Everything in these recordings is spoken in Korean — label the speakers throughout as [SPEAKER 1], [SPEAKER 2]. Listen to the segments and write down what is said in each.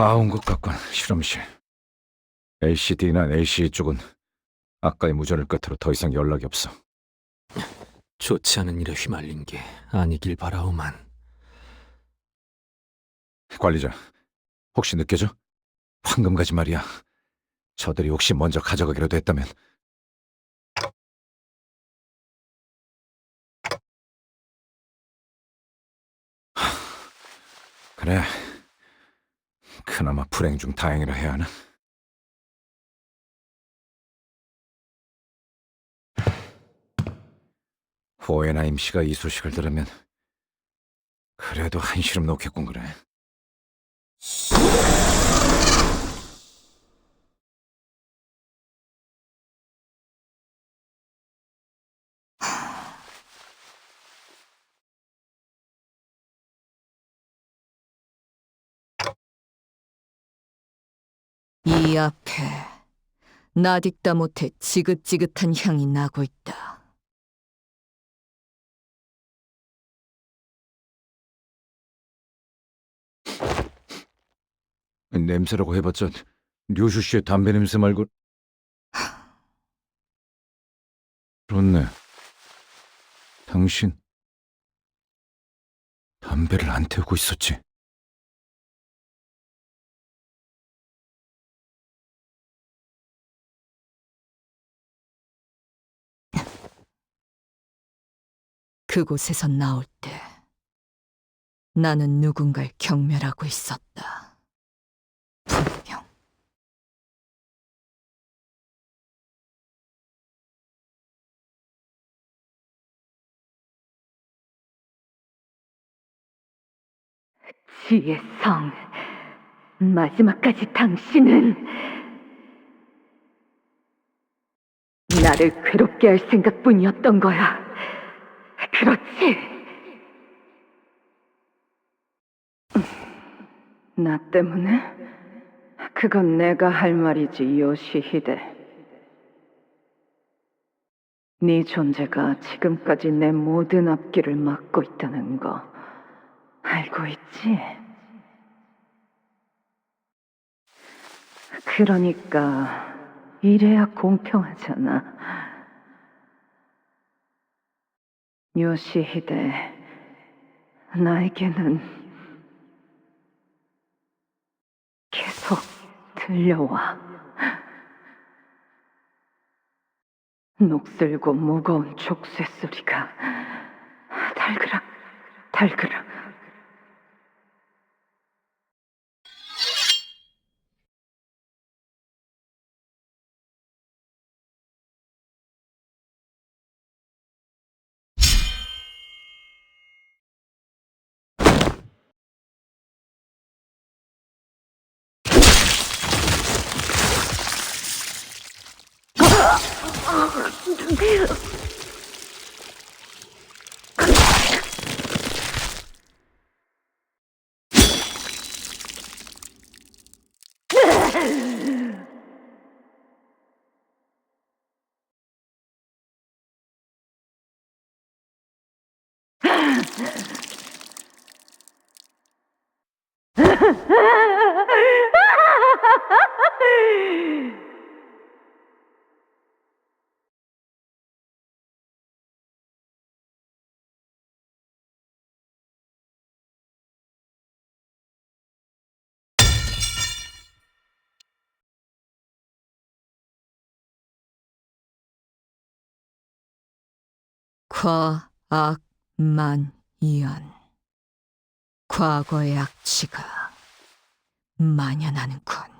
[SPEAKER 1] 다 온 것 같군, 실험실. LCD나 LCE 쪽은 아까의 무전을 끝으로 더 이상 연락이 없어.
[SPEAKER 2] 좋지 않은 일에 휘말린 게 아니길 바라오만.
[SPEAKER 1] 관리자, 혹시 느껴져? 황금가지 말이야. 저들이 혹시 먼저 가져가기라도 했다면 하, 그래. 그나마 불행 중 다행이라 해야 하나? 호에나임 씨가 이 소식을 들으면 그래도 한시름 놓겠군 그래.
[SPEAKER 3] 이 앞에 나딕다 못해 지긋지긋한 향이 나고 있다.
[SPEAKER 1] 냄새라고 해봤자 류슈 씨의 담배 냄새 말고 그렇네. 당신 담배를 안 태우고 있었지.
[SPEAKER 3] 그곳에서 나올 때 나는 누군가를 경멸하고 있었다. 분명.
[SPEAKER 4] 지의 성, 마지막까지 당신은 나를 괴롭게 할 생각뿐이었던 거야. 그렇지? 나 때문에? 그건 내가 할 말이지, 요시히데. 네 존재가 지금까지 내 모든 앞길을 막고 있다는 거 알고 있지? 그러니까 이래야 공평하잖아. 요시히데, 나에게는 계속 들려와. 녹슬고 무거운 족쇄 소리가 달그락, 달그락.
[SPEAKER 3] 과악 만이연. 과거의 악취가 만연하는군.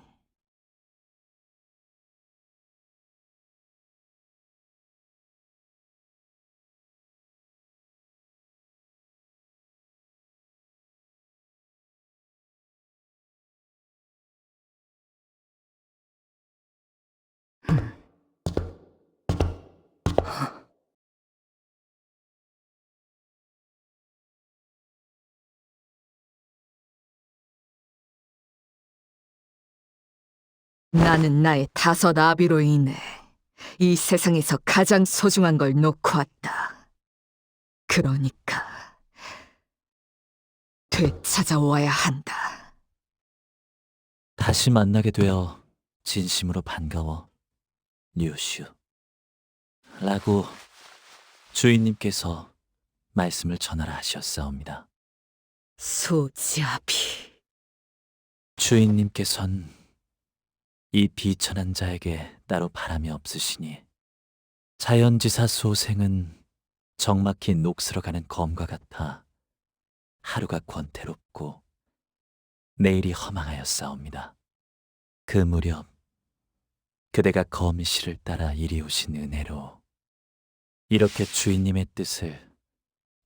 [SPEAKER 3] 나는 나의 다섯 아비로 인해 이 세상에서 가장 소중한 걸 놓고 왔다. 그러니까 되찾아와야 한다.
[SPEAKER 5] 다시 만나게 되어 진심으로 반가워, 뉴슈. 라고 주인님께서 말씀을 전하라 하셨사옵니다.
[SPEAKER 3] 소지아비.
[SPEAKER 5] 주인님께선 이 비천한 자에게 따로 바람이 없으시니 자연지사 소생은 적막히 녹슬어가는 검과 같아 하루가 권태롭고 내일이 허망하였사옵니다. 그 무렵 그대가 거미씨를 따라 이리 오신 은혜로 이렇게 주인님의 뜻을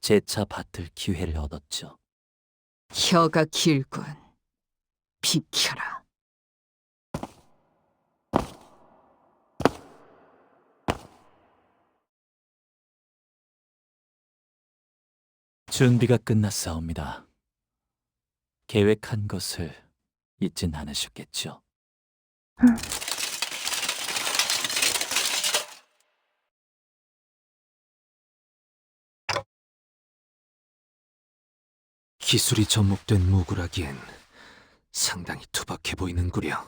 [SPEAKER 5] 재차 받들 기회를 얻었죠.
[SPEAKER 3] 혀가 길군. 비켜라.
[SPEAKER 5] 준비가 끝났사옵니다. 계획한 것을 잊진 않으셨겠죠?
[SPEAKER 2] 기술이 접목된 무구라기엔 상당히 투박해 보이는구려.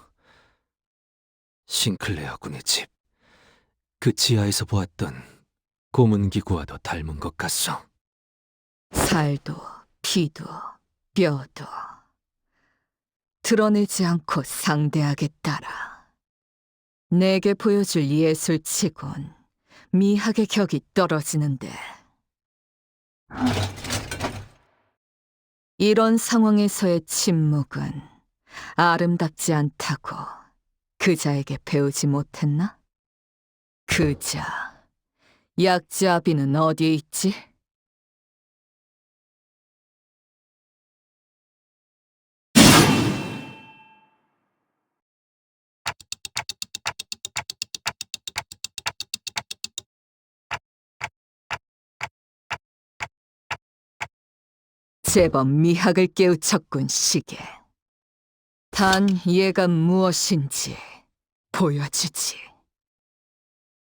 [SPEAKER 2] 싱클레어 군의 집. 그 지하에서 보았던 고문기구와도 닮은 것 같소.
[SPEAKER 3] 살도, 피도, 뼈도 드러내지 않고 상대하게 따라 내게 보여줄 예술치곤 미학의 격이 떨어지는데 이런 상황에서의 침묵은 아름답지 않다고 그자에게 배우지 못했나? 그자, 약자비는 어디에 있지? 제법 미학을 깨우쳤군 시계. 단 얘가 무엇인지 보여주지.